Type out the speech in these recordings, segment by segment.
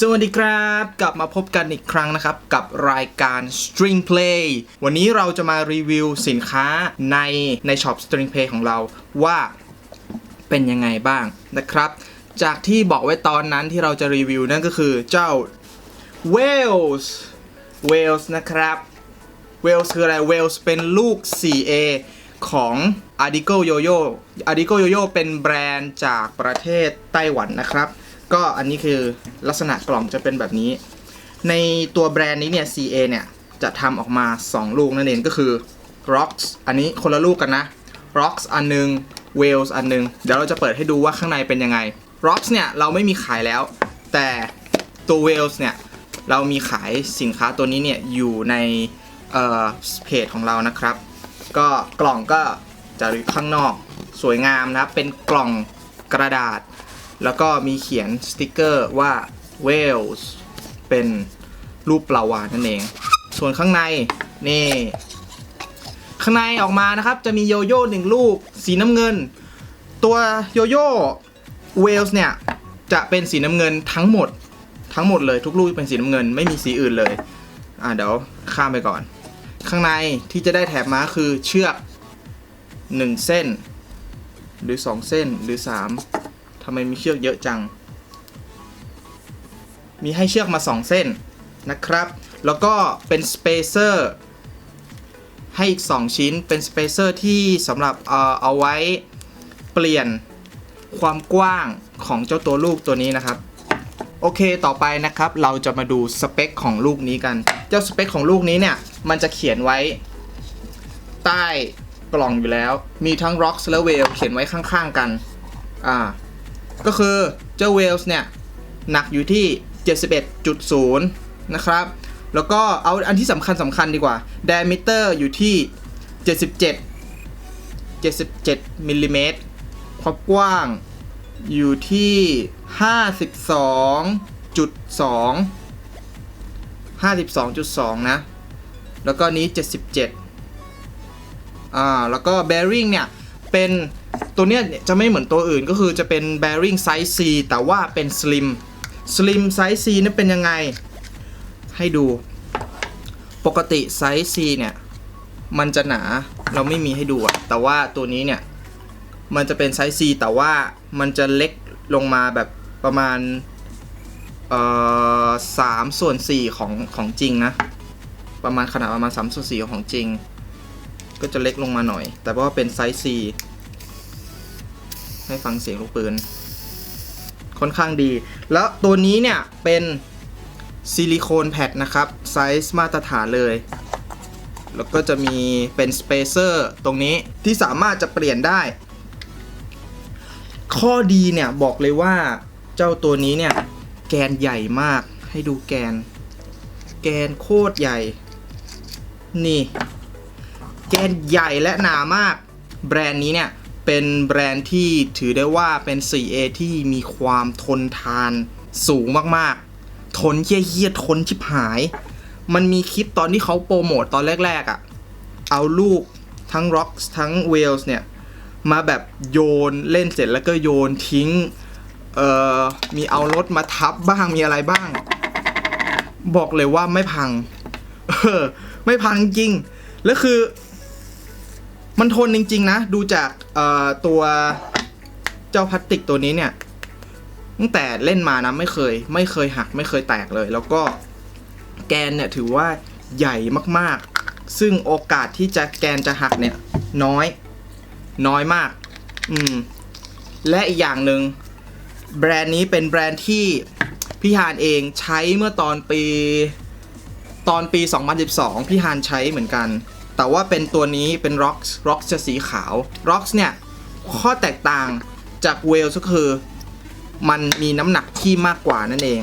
สวัสดีครับ กลับมาพบกันอีกครั้งนะครับ กับรายการ String Play วันนี้เราจะมารีวิวสินค้าในในช็อป String Play ของเราว่าเป็นยังไงบ้างนะครับ จากที่บอกไว้ตอนนั้นที่เราจะรีวิวนั่นก็คือเจ้า Wales Wales นะครับ Wales คืออะไร Wales เป็นลูก 4A ของ Adigo Yoyo Adigo Yoyo เป็นแบรนด์จากประเทศไต้หวันนะครับ ก็อันนี้คือลักษณะกล่องจะเป็นแบบนี้ ในตัวแบรนด์นี้เนี่ย CA เนี่ยจะทำออกมา 2 ลูกนั่นเองก็คือ Rocks อันนี้คนละลูกกันนะ Rocks อันหนึง Wales อันหนึง เดี๋ยวเราจะเปิดให้ดูว่าข้างในเป็นยังไง Rocks เนี่ยเราไม่มีขายแล้ว แต่ตัว Wales เนี่ยเรามีขายสินค้าตัวนี้เนี่ยอยู่ในเอ่อเพจของเรานะครับ ก็กล่องก็จะข้างนอกสวยงามนะครับเป็นกล่องกระดาษ แล้วก็มีเขียนสติกเกอร์ว่า Wales เป็นรูปปลาวาฬนั่นเอง ส่วนข้างในนี่ ข้างในออกมานะครับ จะมีโยโย่หนึ่งลูก สีน้ำเงิน ตัวโยโย่เวลส์เนี่ย จะเป็นสีน้ำเงินทั้งหมด ทั้งหมดเลยทุกลูกเป็นสีน้ำเงิน ไม่มีสีอื่นเลย อ่าเดี๋ยวข้ามไปก่อน ข้างในที่จะได้แถบมาคือเชือก 1 เส้น หรือ 2 เส้นหรือ 3 ทำไมมีเชือกเยอะจัง มีให้เชือกมา 2 เส้นนะครับ แล้วก็เป็นสเปเซอร์ให้อีก 2 ชิ้นเป็นสเปเซอร์ที่สำหรับเอ่อเอาไว้เปลี่ยนความกว้างของเจ้าตัวลูกตัวนี้นะครับ โอเคต่อไปนะครับ เราจะมาดูสเปคของลูกนี้กัน เจ้าสเปคของลูกนี้เนี่ย มันจะเขียนไว้ใต้กล่องอยู่แล้ว มีทั้ง Rocks และ Wales เขียนไว้ข้างๆกัน อ่า ก็คือเจ้า Wales เนี่ยหนักอยู่ที่ 71.0 นะครับ แล้วก็เอาอันที่สำคัญสำคัญดีกว่า diameter อยู่ที่ 77 77มิลลิเมตรความกว้างอยู่ที่ 52.2 52.2 นะ แล้วก็นี้ 77 อ่า แล้วก็ bearing เนี่ย เป็น ตัวเนี้ยจะไม่เหมือนตัวอื่นก็คือจะเป็น bearing size C แต่ว่าเป็น slim slim size C นี่เป็นยังไง ให้ดู ปกติ size C เนี่ย มันจะหนาเราไม่มีให้ดูอะแต่ว่าตัวนี้เนี่ย มันจะเป็นไซส์ C แต่ว่ามันจะเล็กลงมาแบบประมาณเอ่อสามส่วนสี่ของของจริงนะ ประมาณขนาดประมาณสามส่วนสี่ของจริง ก็จะเล็กลงมาหน่อย แต่ว่าเป็นไซส์ C ให้ฟังเสียงลูกปืน ค่อนข้างดี แล้วตัวนี้เนี่ยเป็นซิลิโคนแพดนะครับ ไซส์มาตรฐานเลย แล้วก็จะมีเป็นสเปเซอร์ตรงนี้ที่สามารถจะเปลี่ยนได้ ข้อดีเนี่ยบอกเลยว่าเจ้าตัวนี้เนี่ย แกนใหญ่มากให้ดูแกน แกนโคตรใหญ่ นี่ แกนใหญ่และหนามาก แบรนด์นี้เนี่ย เป็นแบรนด์ที่ถือได้ว่าเป็น 4A ที่มีความทนทานสูงมากๆ ทนเฮี้ยๆทนชิบหาย มันมีคลิปตอนที่เขาโปรโมตตอนแรกๆอะ่ะ เอาลูกทั้ง Rocks ทั้ง Wales เนี่ย มาแบบโยนเล่นเสร็จแล้วก็โยนทิ้ง เอ่อ มีเอารถมาทับบ้างมีอะไรบ้าง บอกเลยว่าไม่พัง เออ ไม่พังจริง แล้วคือ มันทนจริง ๆ นะ ดูจากตัวเจ้าพลาสติกตัวนี้เนี่ย ตั้งแต่เล่นมานะไม่เคย ไม่เคยหัก ไม่เคยแตกเลย แล้วก็แกนเนี่ยถือว่าใหญ่มากๆ ซึ่งโอกาสที่จะแกนจะหักเนี่ย น้อย น้อยมาก อืม และอีกอย่างหนึ่งแบรนด์นี้เป็นแบรนด์ที่พี่ฮานเองใช้เมื่อตอนปีตอนปี 2012 พี่ฮานใช้เหมือนกัน แต่ว่าเป็นตัวนี้เป็น Rocks Rocks จะสีขาว Rocks เนี่ย ข้อแตกต่างจาก Wales ก็คือ มันมีน้ำหนักที่มากกว่านั่นเอง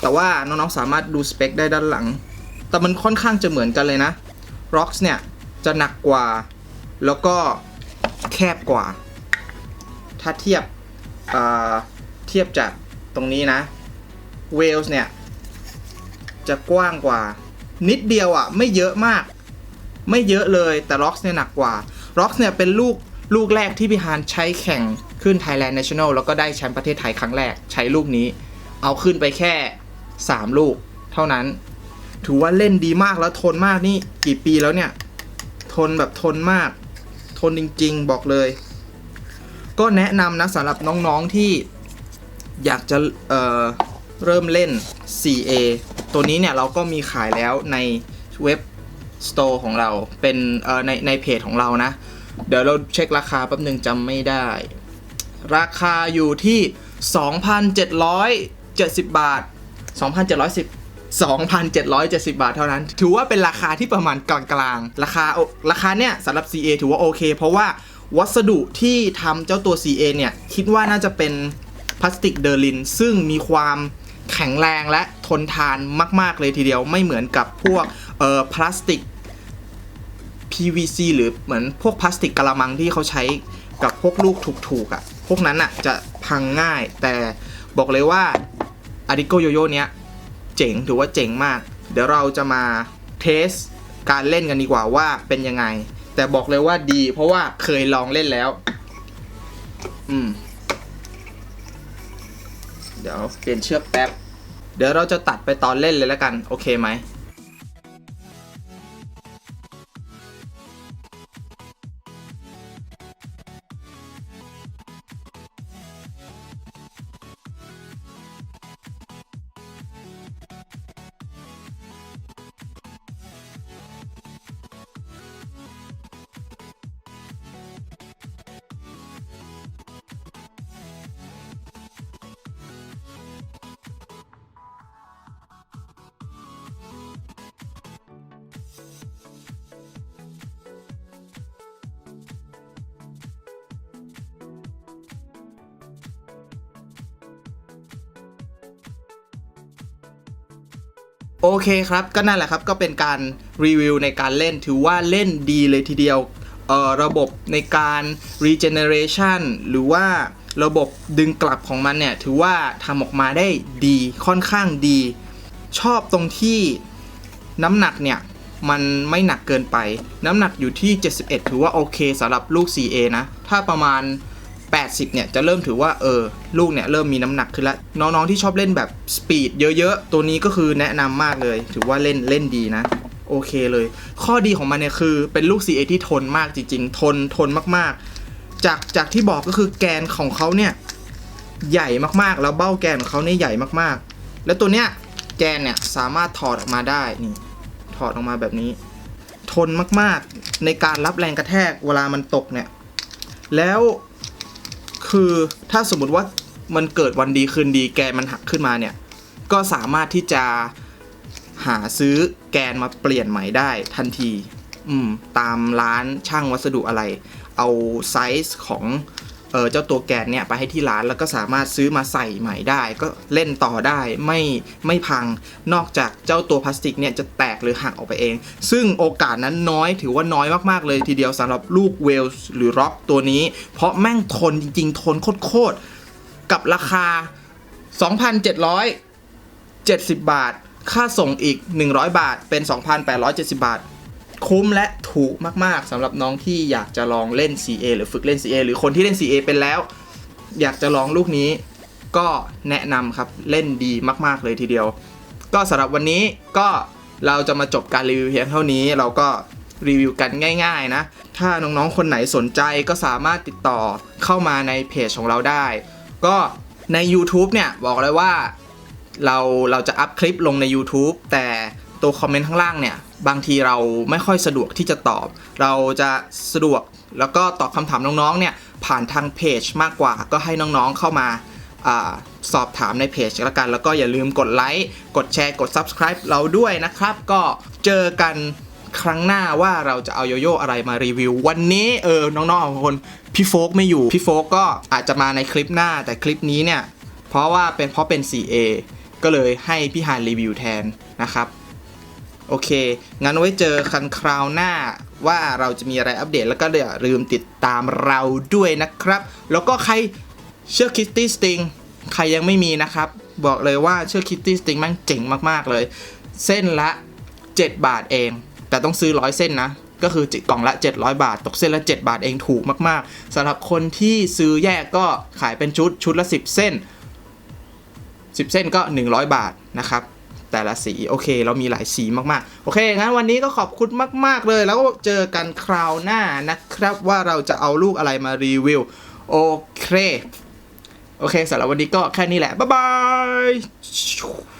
แต่ว่าน้องๆสามารถดูสเปคได้ด้านหลัง แต่มันค่อนข้างจะเหมือนกันเลยนะ Rocks เนี่ย จะหนักกว่า แล้วก็แคบกว่า ถ้าเทียบเอ่อเทียบจากตรงนี้นะ Wales เนี่ย จะกว้างกว่า นิดเดียวอะ่ะ ไม่เยอะมาก ไม่เยอะเลยแต่ Rocks เนี่ยหนักกว่า Rocks เนี่ยเป็นลูกลูกแรกที่พี่ฮานใช้แข่งขึ้น Thailand National แล้วก็ได้แชมป์ประเทศไทยครั้งแรกใช้ลูกนี้ เอาขึ้นไปแค่ 3 ลูก เท่านั้น ถือว่าเล่นดีมากแล้วทนมากนี่กี่ปีแล้วเนี่ย ทนแบบทนมาก ทนจริงๆบอกเลย ก็แนะนำนะสำหรับน้องๆที่อยากจะเเริ่มเล่น 4A ตัวนี้เนี่ยเราก็มีขายแล้วในเว็บ Store ของเราเป็นเอ่อในในเพจของเรานะ เดี๋ยวเราเช็คราคาแป๊บหนึ่งจำไม่ได้ ราคาอยู่ที่ 2,770 บาท 2,710 2,770 บาทเท่านั้น ถือว่าเป็นราคาที่ประมาณกลางๆ ราคาราคาเนี่ยสำหรับ CA ถือว่าโอเค เพราะว่าวัสดุที่ทำเจ้าตัว CA เนี่ย คิดว่าน่าจะเป็นพลาสติกเดอร์ลิน ซึ่งมีความแข็งแรงและทนทานมาก ๆ เลยทีเดียวไม่เหมือนกับพวกเอ่อพลาสติก PVC หรือเหมือนพวกพลาสติกกะละมังที่เขาใช้กับพวกลูกถูกๆอะ่ะ พวกนั้นอะจะพังง่าย แต่บอกเลยว่า a d i g o Yoyo เนี้ยเจ๋งถือว่าเจ๋งมาก เดี๋ยวเราจะมาเทสการเล่นกันดีกว่าว่าเป็นยังไง แต่บอกเลยว่าดี เพราะว่าเคยลองเล่นแล้ว อืม เดี๋ยวเปลี่ยนเชือกแป๊บ เดี๋ยวเราจะตัดไปตอนเล่นเลยแล้วกัน โอเคไหม โอเคครับ ก็นั่นแหละครับ ก็เป็นการรีวิวในการเล่น ถือว่าเล่นดีเลยทีเดียวเอ่อระบบในการ regeneration หรือว่าระบบดึงกลับของมันเนี่ย ถือว่าทำออกมาได้ดีค่อนข้างดี ชอบตรงที่น้ำหนักเนี่ย มันไม่หนักเกินไป น้ำหนักอยู่ที่ 71 ถือว่าโอเคสำหรับลูก 4A นะ ถ้าประมาณ 80 เนี่ย จะเริ่มถือว่าเออลูกเนี่ย เริ่มมีน้ำหนักขึ้นล้วน้องๆที่ชอบเล่นแบบสปีดเยอะๆ ตัวนี้ก็คือแนะนำมากเลย ถือว่าเล่นเล่นดีนะ โอเคเลย ข้อดีของมันเนี่ยคือเป็นลูก 4A ที่ทนมากจริงๆ ทนทนมากๆ จากจากที่บอกก็คือแกนของเขาเนี่ย ใหญ่มากๆ แล้วเบ้าแกนของเขาเนี่ยใหญ่มากๆ แล้วตัวเนี้ยแกนเนี่ยสามารถถอดออกมาได้นี่ถอดออกมาแบบนี้ ทนมากๆ ในการรับแรงกระแทกเวลามันตกเนี่ย แล้ว คือถ้าสมมติว่ามันเกิดวันดีคืนดีแกนมันหักขึ้นมาเนี่ย ก็สามารถที่จะหาซื้อแกนมาเปลี่ยนใหม่ได้ทันที อืม ตามร้านช่างวัสดุอะไร เอาไซส์ของ เออเจ้าตัวแกนเนี่ยไปให้ที่ร้านแล้วก็สามารถซื้อมาใส่ใหม่ได้ ก็เล่นต่อได้ไม่ไม่พังนอกจากเจ้าตัวพลาสติกเนี่ยจะแตกหรือหักออกไปเอง ซึ่งโอกาสนั้นน้อยถือว่าน้อยมากๆเลยทีเดียวสำหรับลูกเวลส์หรือร็อกตัวนี้ เพราะแม่งทนจริง ๆ ทนโคตรๆกับราคา 2,770 บาท ค่าส่งอีก 100 บาทเป็น 2,870 บาท คุ้มและถูกมากๆสำหรับน้องที่อยากจะลองเล่น CA หรือฝึกเล่น CA หรือคนที่เล่น CA เป็นแล้ว อยากจะลองลูกนี้ ก็แนะนำครับเล่นดีมาก ๆ เลยทีเดียว ก็สำหรับวันนี้ก็เราจะมาจบการรีวิวเพียงเท่านี้ เราก็รีวิวกันง่าย ๆ นะ ถ้าน้อง ๆ คนไหนสนใจก็สามารถติดต่อเข้ามาในเพจของเราได้ ก็ใน YouTube เนี่ยบอกเลยว่าเราเราจะอัพคลิปลงใน YouTube แต่ ตัวคอมเมนต์ข้างล่างเนี่ย บางทีเราไม่ค่อยสะดวกที่จะตอบ เราจะสะดวกแล้วก็ตอบคำถามน้องๆเนี่ยผ่านทางเพจมากกว่าก็ให้น้องๆเข้ามาอสอบถามในเพจแล้วกัน แล้วก็อย่าลืมกดไลค์กดแชร์กด Subscribe เราด้วยนะครับ ก็เจอกันครั้งหน้าว่าเราจะเอาโยโย่อะไรมารีวิว วันนี้เออน้องๆบางคนพี่โฟกไม่อยู่ พี่โฟกก็อาจจะมาในคลิปหน้าแต่คลิปนี้เนี่ย เพราะว่าเป็นเพราะเป็น 4A ก็เลยให้พี่ฮานรีวิวแทนนะครับ โอเค งั้นไว้เจอกันคราวหน้าว่าเราจะมีอะไรอัปเดตแล้วก็อย่าลืมติดตามเราด้วยนะครับ แล้วก็ใครเชื่อคิตตี้สติงใครยังไม่มีนะครับ บอกเลยว่าเชื่อคิตตี้สติงมันเจ๋งมากๆเลย เส้นละ 7 บาทเอง แต่ต้องซื้อร้อยเส้นนะ ก็คือกล่องละ 700 บาท ตกเส้นละ 7 บาทเองถูกมากๆสำหรับคนที่ซื้อแยกก็ขายเป็นชุดชุดละ 10 เส้น 10 เส้นก็ 100 บาทนะครับ แต่ละสีโอเค เรามีหลายสีมากๆ โอเค งั้นวันนี้ก็ขอบคุณมาก ๆ เลย แล้วก็เจอกันคราวหน้านะครับว่าเราจะเอาลูกอะไรมารีวิว โอเค โอเคสำหรับวันนี้ก็แค่นี้แหละ บ๊ายบาย